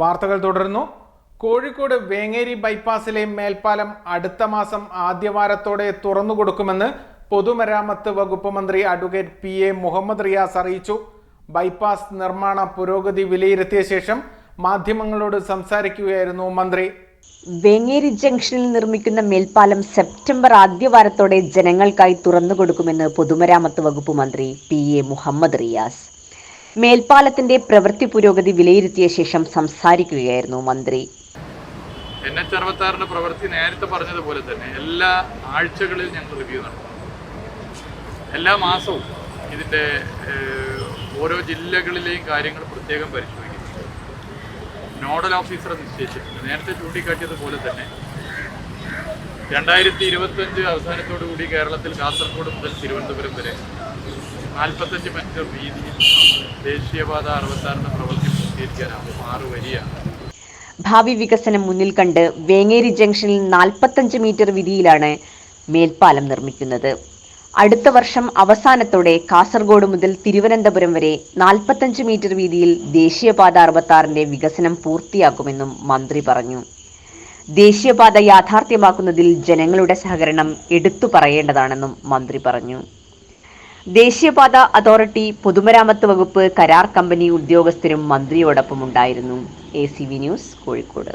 വാർത്തകൾ തുടരുന്നു. കോഴിക്കോട് വേങ്ങേരി ബൈപ്പാസിലെ മേൽപ്പാലം അടുത്ത മാസം ആദ്യവാരത്തോടെ തുറന്നുകൊടുക്കുമെന്ന് പൊതുമരാമത്ത് വകുപ്പ് മന്ത്രി advocate P A Muhammad Riyas അറിയിച്ചു. ബൈപ്പാസ് നിർമ്മാണ പുരോഗതി വിലയിരുത്തിയ ശേഷം മാധ്യമങ്ങളോട് സംസാരിക്കുകയായിരുന്നു മന്ത്രി. വേങ്ങേരി ജംഗ്ഷനിൽ നിർമ്മിക്കുന്ന മേൽപ്പാലം സെപ്റ്റംബർ ആദ്യവാരത്തോടെ ജനങ്ങൾക്കായി തുറന്നുകൊടുക്കുമെന്ന് പൊതുമരാമത്ത് വകുപ്പ് മന്ത്രി പി എ മുഹമ്മദ് റിയാസ്. മേൽപ്പാലത്തിന്റെ പ്രവൃത്തി പുരോഗതി വിലയിരുത്തിയ ശേഷം സംസാരിക്കുകയായിരുന്നു മന്ത്രി. എൻ എച്ച് അറുപത്താറിന്റെ പ്രവൃത്തി നേരത്തെ പറഞ്ഞതുപോലെ തന്നെ എല്ലാ ആഴ്ചകളിലും ഞങ്ങൾ റിവ്യൂ നടത്തും. എല്ലാ മാസവും ഇതിന്റെ ഓരോ ജില്ലകളിലെയും കാര്യങ്ങൾ പ്രത്യേകം പരിശോധിക്കും. നോഡൽ ഓഫീസറെ നിശ്ചയിച്ചിട്ടുണ്ട്. നേരത്തെ ചൂണ്ടിക്കാട്ടിയതുപോലെ തന്നെ രണ്ടായിരത്തി ഇരുപത്തഞ്ച് അവസാനത്തോടു കൂടി കേരളത്തിൽ കാസർഗോഡ് മുതൽ തിരുവനന്തപുരം വരെ നാൽപ്പത്തഞ്ച് മീറ്റർ വീതിയിൽ ദേശീയപാത അറുപത്താറിന് പ്രവൃത്തി പൂർത്തീകരിക്കാനാവും ആറ് വരിയാണ് ഭാവി വികസനം മുന്നിൽ കണ്ട് വേങ്ങേരി ജംഗ്ഷനിൽ നാൽപ്പത്തഞ്ച് മീറ്റർ വീതിയിലാണ് മേൽപ്പാലം നിർമ്മിക്കുന്നത്. അടുത്ത വർഷം അവസാനത്തോടെ കാസർഗോഡ് മുതൽ തിരുവനന്തപുരം വരെ നാൽപ്പത്തഞ്ച് മീറ്റർ വീതിയിൽ ദേശീയപാത അറുപത്താറിന്റെ വികസനം പൂർത്തിയാക്കുമെന്നും മന്ത്രി പറഞ്ഞു. ദേശീയപാത യാഥാർത്ഥ്യമാക്കുന്നതിൽ ജനങ്ങളുടെ സഹകരണം എടുത്തു പറയേണ്ടതാണെന്നും മന്ത്രി പറഞ്ഞു. ദേശീയപാത അതോറിറ്റി പൊതുമരാമത്ത് വകുപ്പ് കരാർ കമ്പനി ഉദ്യോഗസ്ഥരും മന്ത്രിയോടൊപ്പം ഉണ്ടായിരുന്നു എ ന്യൂസ് കോഴിക്കോട്.